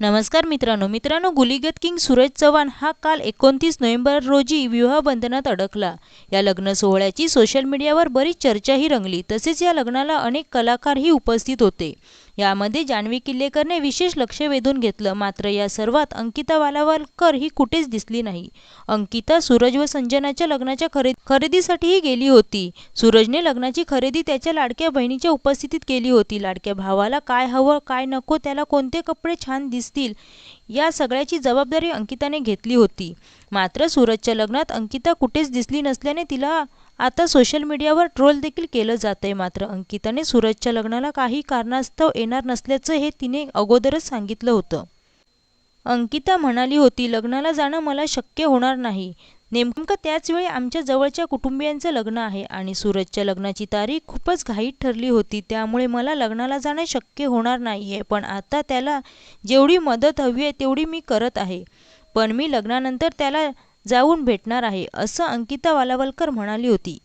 नमस्कार मित्रांनो. मित्रांनो गुलीगत किंग सूरज चव्हाण हा काल एकोणतीस नोव्हेंबर रोजी विवाहबंधनात अडकला. या लग्न सोहळ्याची सोशल मीडियावर बरीच चर्चाही रंगली. तसेच या लग्नाला अनेक कलाकारही उपस्थित होते. यामध्ये जान्हवी किल्लेकरने विशेष लक्ष वेधून घेतलं. मात्र या सर्वात अंकिता वालावलकर ही कुठेच दिसली नाही. अंकिता सूरज व संजनाच्या लग्नाच्या खरे खरेदीसाठीही गेली होती. सूरजने लग्नाची खरेदी त्याच्या लाडक्या बहिणीच्या उपस्थितीत केली होती. लाडक्या भावाला काय हवं काय नको त्याला कोणते कपडे छान दिसतील या सगळ्याची जबाबदारी अंकिताने घेतली होती. मात्र सूरजच्या लग्नात अंकिता कुठेच दिसली नसल्याने तिला आता सोशल मीडियावर ट्रोल देखील केलं जातंय मात्र अंकिताने सूरजच्या लग्नाला काही कारणास्तव येणार नसल्याचं हे तिने अगोदरच सांगितलं होतं. अंकिता म्हणाली होती लग्नाला जाणं मला शक्य होणार नाही. नेमकं त्याच वेळी आमच्या जवळच्या कुटुंबियांचं लग्न आहे आणि सूरजच्या लग्नाची तारीख खूपच घाईत ठरली होती. त्यामुळे मला लग्नाला जाणं शक्य होणार नाही आहे पण आता त्याला जेवढी मदत हवी आहे तेवढी मी करत आहे. पण मी लग्नानंतर त्याला जाऊन भेटणार आहे असं अंकिता वालावलकर म्हणाली होती.